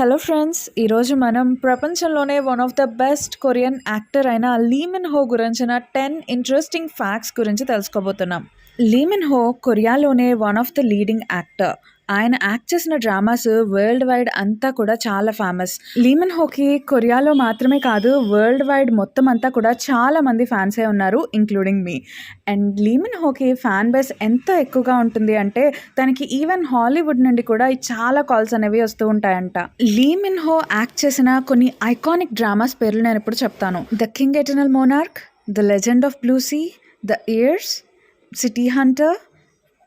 Hello friends ఈరోజు మనం ప్రపంచంలోనే one of the best Korean actor అయిన లీమిన్ హో గురించిన టెన్ ఇంట్రెస్టింగ్ ఫ్యాక్ట్స్ గురించి తెలుసుకోబోతున్నాం. Lee Min Ho కొరియాలోనే one of the leading actor ఆయన యాక్ట్ చేసిన డ్రామాస్ వరల్డ్ వైడ్ అంతా కూడా చాలా ఫేమస్. లీమన్ హోకి కొరియాలో మాత్రమే కాదు వరల్డ్ వైడ్ మొత్తం అంతా కూడా చాలా మంది ఫ్యాన్సే ఉన్నారు ఇంక్లూడింగ్ మీ అండ్ లీమన్ హోకి ఫ్యాన్ బేస్ ఎంత ఎక్కువగా ఉంటుంది అంటే తనకి ఈవెన్ హాలీవుడ్ నుండి కూడా చాలా కాల్స్ అనేవి వస్తూ ఉంటాయంట. లీమిన్ హో యాక్ట్ చేసిన కొన్ని ఐకానిక్ డ్రామాస్ పేర్లు నేను ఇప్పుడు చెప్తాను. The king eternal monarch the legend of blue sea the heirs city hunter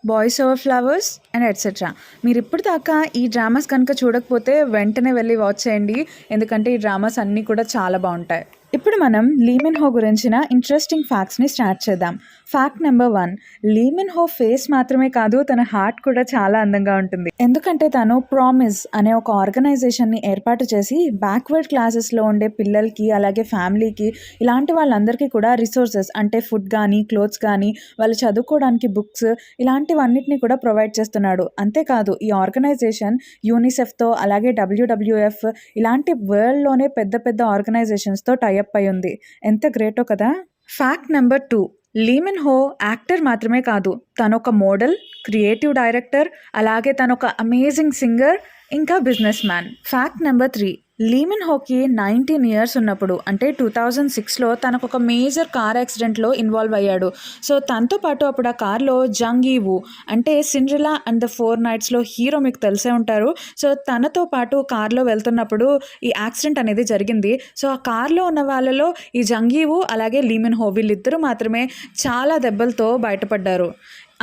boys over flowers and etcetera మీరు ఇప్పుడు దాకా ఈ డ్రామాస్ కనుక చూడకపోతే వెంటనే వెళ్ళి వాచ్ చేయండి. ఎందుకంటే ఈ డ్రామాస్ అన్నీ కూడా చాలా బాగుంటాయి. ఇప్పుడు మనం లీమెన్ హో గురించిన ఇంట్రెస్టింగ్ ఫ్యాక్ట్స్ని స్టార్ట్ చేద్దాం. Fact number one Lee Min Ho face మాత్రమే కాదు తన హార్ట్ కూడా చాలా అందంగా ఉంటుంది. ఎందుకంటే తను ప్రామిస్ అనే ఒక ఆర్గనైజేషన్ని ఏర్పాటు చేసి బ్యాక్వర్డ్ క్లాసెస్లో ఉండే పిల్లలకి అలాగే ఫ్యామిలీకి ఇలాంటి వాళ్ళందరికీ కూడా రిసోర్సెస్ అంటే ఫుడ్ కానీ క్లోత్స్ కానీ వాళ్ళు చదువుకోవడానికి బుక్స్ ఇలాంటివన్నిటిని కూడా ప్రొవైడ్ చేస్తున్నాడు. అంతేకాదు ఈ ఆర్గనైజేషన్ యూనిసెఫ్తో అలాగే డబ్ల్యూడబ్ల్యూఎఫ్ ఇలాంటి వరల్డ్లోనే పెద్ద పెద్ద ఆర్గనైజేషన్స్తో డెవలప్ అయి ఉంది. ఎంత గ్రేటో కదా. Fact number two. లీమెన్ హో యాక్టర్ మాత్రమే కాదు. తనొక మోడల్ క్రియేటివ్ డైరెక్టర్ అలాగే తనొక ఒక అమేజింగ్ సింగర్ ఇంకా business man fact number three Lee Min hockey nineteen years ఉన్నప్పుడు అంటే టూ థౌజండ్ సిక్స్లో తనకు ఒక మేజర్ కార్ యాక్సిడెంట్లో ఇన్వాల్వ్ అయ్యాడు. సో తనతో పాటు అప్పుడు ఆ కార్లో జంగీ వు అంటే సిండ్రిలా అండ్ ద ఫోర్ నైట్స్లో హీరో మీకు తెలిసే ఉంటారు. సో తనతో పాటు కార్లో వెళ్తున్నప్పుడు ఈ యాక్సిడెంట్ అనేది జరిగింది. సో ఆ కార్లో ఉన్న వాళ్ళలో ఈ జంగీవు అలాగే లీమన్ హో వీళ్ళిద్దరూ మాత్రమే చాలా దెబ్బలతో బయటపడ్డారు.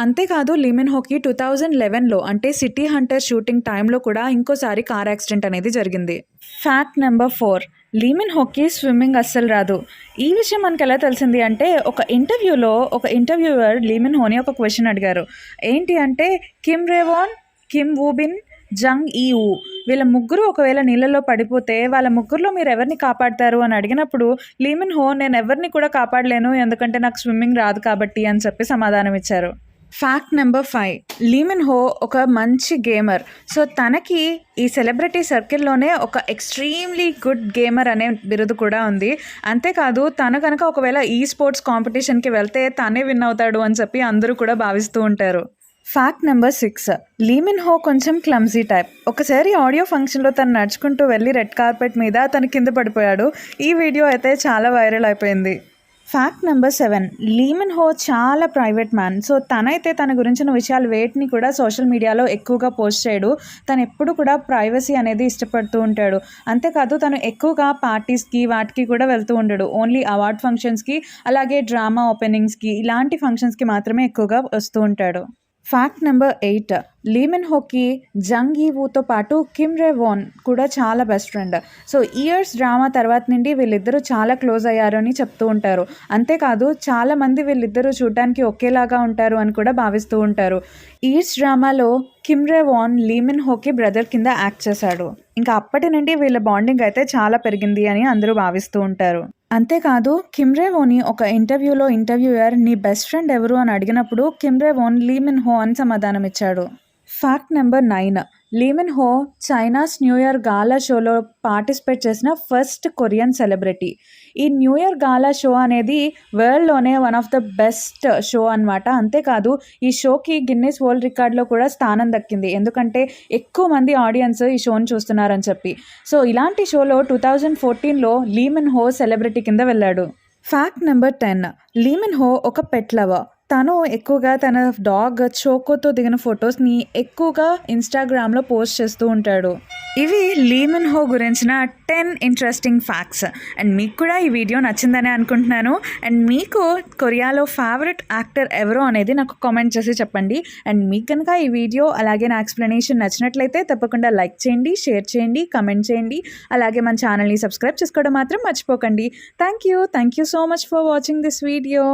అంతేకాదు లీమెన్ హోకి టూ థౌజండ్ లెవెన్లో అంటే సిటీ హంటర్ షూటింగ్ టైంలో కూడా ఇంకోసారి కార్ యాక్సిడెంట్ అనేది జరిగింది. Fact number four Lee Min hockey swimming అస్సలు రాదు. ఈ విషయం మనకు ఎలా తెలిసింది అంటే ఒక ఇంటర్వ్యూలో ఒక ఇంటర్వ్యూవర్ లీమెన్ హోని ఒక క్వశ్చన్ అడిగారు. ఏంటి అంటే Kim Raewon Kim Woobin Jung Il Woo వీళ్ళ ముగ్గురు ఒకవేళ నీళ్ళలో పడిపోతే వాళ్ళ ముగ్గురులో మీరు ఎవరిని కాపాడతారు అని అడిగినప్పుడు లీమెన్ హో నేను ఎవరిని కూడా కాపాడలేను ఎందుకంటే నాకు స్విమ్మింగ్ రాదు కాబట్టి అని చెప్పి సమాధానం ఇచ్చారు ఫ్యాక్ట్ నెంబర్ ఫైవ్ లీమన్ హో ఒక మంచి గేమర్ సో తనకి ఈ సెలబ్రిటీ సర్కిల్లోనే ఒక ఎక్స్ట్రీమ్లీ గుడ్ గేమర్ అనే బిరుదు కూడా ఉంది. అంతేకాదు తను కనుక ఒకవేళ ఈ స్పోర్ట్స్ కాంపిటీషన్కి వెళ్తే తనే విన్ అవుతాడు అని చెప్పి అందరూ కూడా భావిస్తూ ఉంటారు. ఫ్యాక్ట్ నెంబర్ సిక్స్ లీమిన్ హో కొంచెం క్లమ్జీ టైప్ ఒకసారి ఆడియో ఫంక్షన్లో తను నడుచుకుంటూ వెళ్ళి రెడ్ కార్పెట్ మీద తను కింద పడిపోయాడు. ఈ వీడియో అయితే చాలా వైరల్ అయిపోయింది. ఫ్యాక్ట్ నెంబర్ సెవెన్ లీమన్ హో చాలా ప్రైవేట్ మ్యాన్ సో తనైతే తన గురించిన విషయాలు వేటిని కూడా సోషల్ మీడియాలో ఎక్కువగా పోస్ట్ చేయడు. తను ఎప్పుడు కూడా ప్రైవసీ అనేది ఇష్టపడుతూ ఉంటాడు. అంతేకాదు తను ఎక్కువగా పార్టీస్కి వాటికి కూడా వెళ్తూ ఉండడు. ఓన్లీ అవార్డ్ ఫంక్షన్స్కి అలాగే డ్రామా ఓపెనింగ్స్కి ఇలాంటి ఫంక్షన్స్కి మాత్రమే ఎక్కువగా వస్తూ ఉంటాడు. Fact number eight Lee Min hockey Jung ఈవూతో పాటు కిమ్ రే కూడా చాలా best friend so heirs drama తర్వాత నుండి వీళ్ళిద్దరూ చాలా క్లోజ్ అయ్యారు అని చెప్తూ ఉంటారు. అంతేకాదు చాలామంది వీళ్ళిద్దరూ చూడటానికి ఒకేలాగా ఉంటారు అని కూడా భావిస్తూ ఉంటారు. ఇయర్స్ డ్రామాలో కిమ్ రే లీమెన్ హోకీ బ్రదర్ కింద యాక్ట్ చేశాడు. ఇంకా అప్పటి నుండి వీళ్ళ బాండింగ్ అయితే చాలా పెరిగింది అని అందరూ భావిస్తూ ఉంటారు. అంతేకాదు కిమ్రే వోని ఒక ఇంటర్వ్యూలో ఇంటర్వ్యూయర్ నీ బెస్ట్ ఫ్రెండ్ ఎవరు అని అడిగినప్పుడు కిమ్రే వోన్ లీమిన్ హో అని సమాధానం ఇచ్చాడు fact number nine Lee Min Ho China's new year gala షోలో పార్టిసిపేట్ చేసిన ఫస్ట్ కొరియన్ సెలబ్రిటీ ఈ న్యూ ఇయర్ గాలా షో అనేది వరల్డ్లోనే one of the best show అనమాట అంతేకాదు ఈ షోకి గిన్నెస్ వరల్డ్ రికార్డ్లో కూడా స్థానం దక్కింది. ఎందుకంటే ఎక్కువ మంది ఆడియన్స్ ఈ షోని చూస్తున్నారని చెప్పి. సో ఇలాంటి షోలో టూ థౌజండ్ ఫోర్టీన్లో లీమెన్ హో సెలబ్రిటీ కింద వెళ్ళాడు. ఫ్యాక్ట్ నెంబర్ టెన్ లీమెన్ హో ఒక పెట్ లవర్ తను ఎక్కువగా తన డాగ్ చోకోతో దిగిన ఫొటోస్ని ఎక్కువగా ఇన్స్టాగ్రామ్లో పోస్ట్ చేస్తూ ఉంటాడు. ఇవి లీమన్ హో గురించిన టెన్ ఇంట్రెస్టింగ్ ఫ్యాక్ట్స్. అండ్ మీకు కూడా ఈ వీడియో నచ్చిందని అనుకుంటున్నాను. అండ్ మీకు కొరియాలో ఫేవరెట్ యాక్టర్ ఎవరో అనేది నాకు కామెంట్ చేసి చెప్పండి. అండ్ మీకు కనుక ఈ వీడియో అలాగే నా ఎక్స్ప్లెనేషన్ నచ్చినట్లయితే తప్పకుండా లైక్ చేయండి షేర్ చేయండి కమెంట్ చేయండి. అలాగే మన ఛానల్ని సబ్స్క్రైబ్ చేసుకోవడం మాత్రం మర్చిపోకండి. Thank you. Thank you so much for watching this video.